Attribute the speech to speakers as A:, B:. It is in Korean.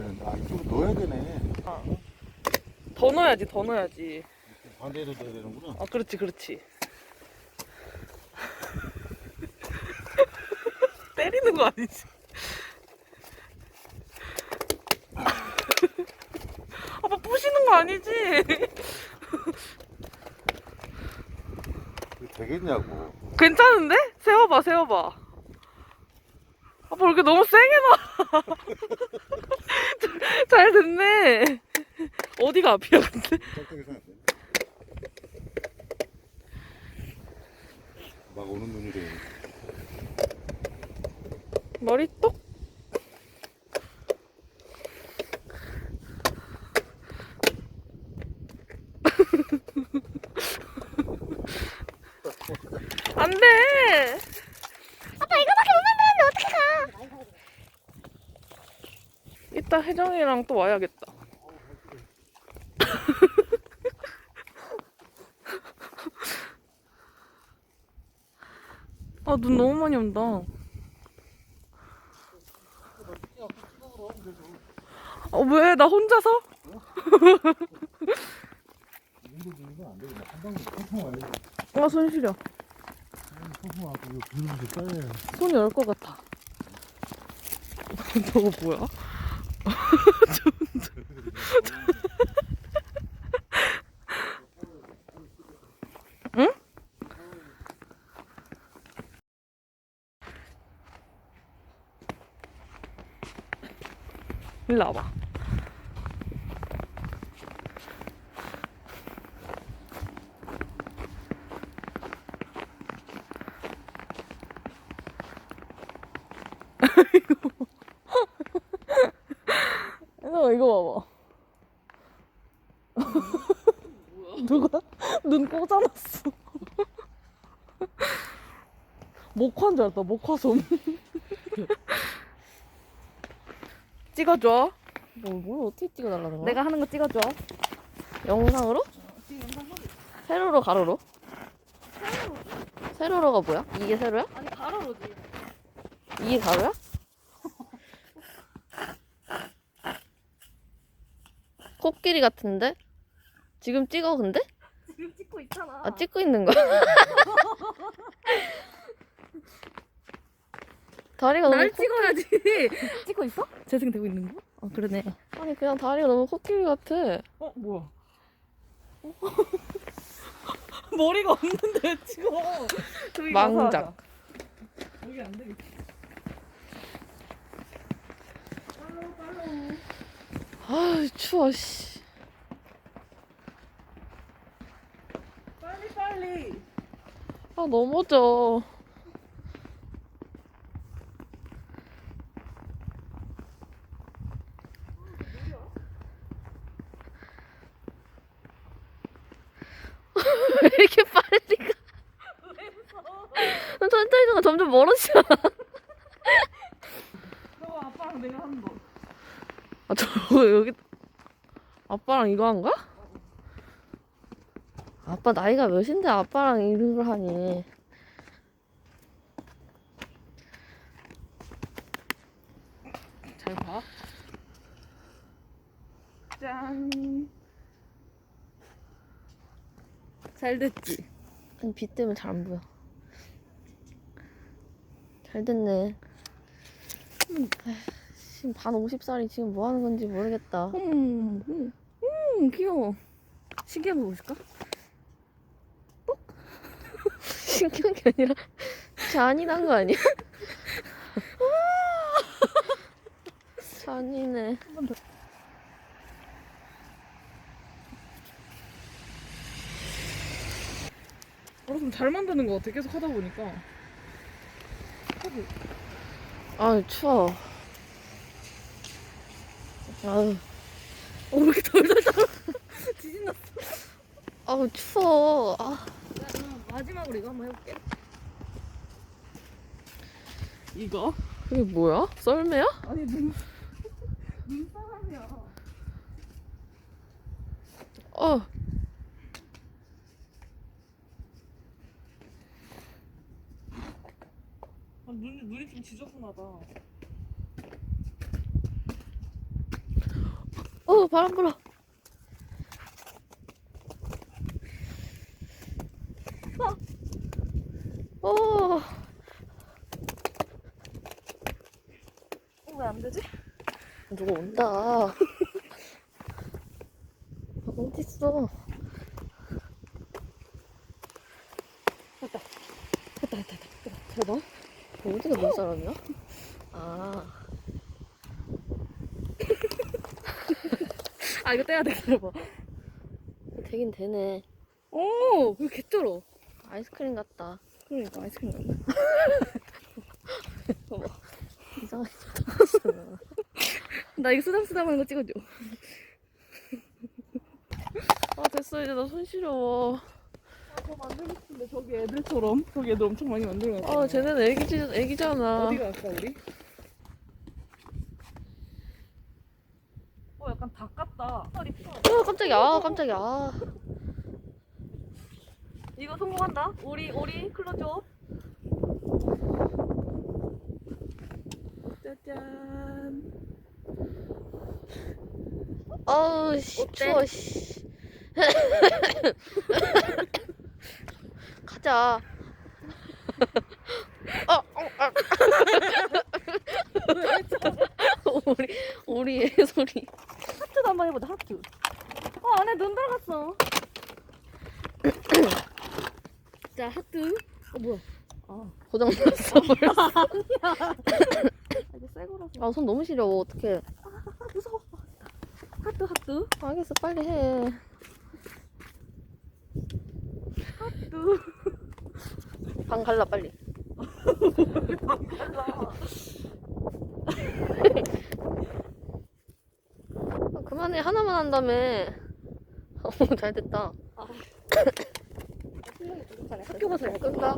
A: 되는데 아 이쪽으로 넣어야 되네
B: 더 넣어야지, 더 넣어야지.
A: 반대로 넣어야 되는구나
B: 아, 그렇지, 그렇지. 때리는 거 아니지? 아빠 부시는 거 아니지?
A: 되겠냐고
B: 괜찮은데? 세워봐, 세워봐. 아빠 이렇게 너무 세게 놔. 잘 됐네. 어디가 앞이야, 근데?
A: 막 오는 눈이래
B: 머리 똑. 안 돼!
C: 아빠 이거밖에 못 만들었는데 어떻게 가?
B: 이따 혜정이랑 또 와야겠다. 아, 눈 너무 많이 온다. 어, 왜? 나 혼자서? 아, 손 시려. 손이 얼 것 같아. 저거 뭐야? 응? 일로 와봐. 혜정 아 이거 봐봐. 누가 눈 꽂아놨어. 목화인 줄 알았다. 목화솜. 찍어줘.
C: 뭐, 뭘 어떻게 찍어달라는 거야?
B: 내가 하는 거 찍어줘.
C: 영상으로? 세로로 가로로? 세로로가 뭐야? 이게 세로야?
B: 아니 가로로지.
C: 이게 가로야? 코끼리 같은데? 지금 찍어 근데?
B: 지금 찍고 있잖아.
C: 아 찍고 있는 거야? 다리가 너무
B: 날
C: 코...
B: 찍어야지. 찍고 있어? 재생되고 있는 거? 아 그러네.
C: 아니 그냥 다리가 너무 코끼리 같아
B: 어 뭐야? 머리가 없는데 왜 찍어?
C: 망작.
B: 여기 안 되겠지. 빨로 빨로.
C: 아 추워 씨
B: 빨리 빨리.
C: 아 넘어져 왜 이렇게 빨리 가? 난 천천히 가가 점점 멀어지잖아
B: 너가 아빠랑 내가 하는 거.
C: 아 저거 여기 아빠랑 이거 한 거야? 아빠 나이가 몇인데 아빠랑 이런 걸 하니
B: 잘 봐. 짠. 잘 됐지?
C: 아니, 빛 때문에 잘 안 보여 잘 됐네 에휴, 지금 반 50살이 지금 뭐 하는 건지 모르겠다
B: 음, 음, 음 귀여워. 시계 보고 싶까?
C: 신기한 게 아니라 잔인한 거 아니야? 잔인해
B: 어, 좀잘 만드는 것 같아. 계속 하다 보니까.
C: 아유 추워 아유
B: 어, 왜 이렇게 덜덜덜. 지진 났어.
C: 아우 추워 아,
B: 야, 그럼 마지막으로 이거 한번 해볼게. 이거?
C: 이게 뭐야? 썰매야?
B: 아니, 눈, 눈사람이야.
C: 어
B: 아, 눈이, 눈이 좀 지저분하다.
C: 어 바람 불어. 어. 어.
B: 왜안 되지?
C: 누가 온다. 아, 어딨어?
B: 됐다, 됐다, 됐다.
C: 대박. 어디가 몇 사람이야? 아.
B: 아, 이거 떼야 돼, 기다려봐.
C: 되긴 되네.
B: 오, 왜 개쩔어?
C: 아이스크림 같다.
B: 그러니까, 아이스크림 같네.
C: 이상하게
B: 나 이거 쓰담쓰담 하는 거 찍어줘. 아, 됐어. 이제 나 손 시려워. 아, 더 만들고 싶은데, 저기 애들처럼. 저기 애들 엄청 많이 만들어놨어.
C: 아, 쟤네는 애기지, 애기잖아.
B: 어디가 갈까, 우리? 어, 약간 닭 같다. 털이 필요
C: 어, 깜짝이야. 아, 깜짝이야. 아.
B: 이거 성공한다. 오리, 오리, 클로즈업. 짜잔.
C: 아우, 씨,
B: 어때?
C: 추워, 씨. 가자. 어, 어, 아. 우리, 우리 애 소리.
B: 하트도 한번 해보자, 하트. 어, 안에 눈 들어갔어. 자, 하트. 어, 뭐야. 아,
C: 고장났어. 벌써.
B: 이거 새 거라서.
C: 아, 손 너무 시려워. 어떡해.
B: 아, 무서워. 하트, 하트.
C: 알겠어, 빨리 해.
B: 하트.
C: 방 갈라, 빨리. 아, 그만해. 하나만 한다며. 어, 잘 됐다.
B: 학교 가서 할
C: 끈다.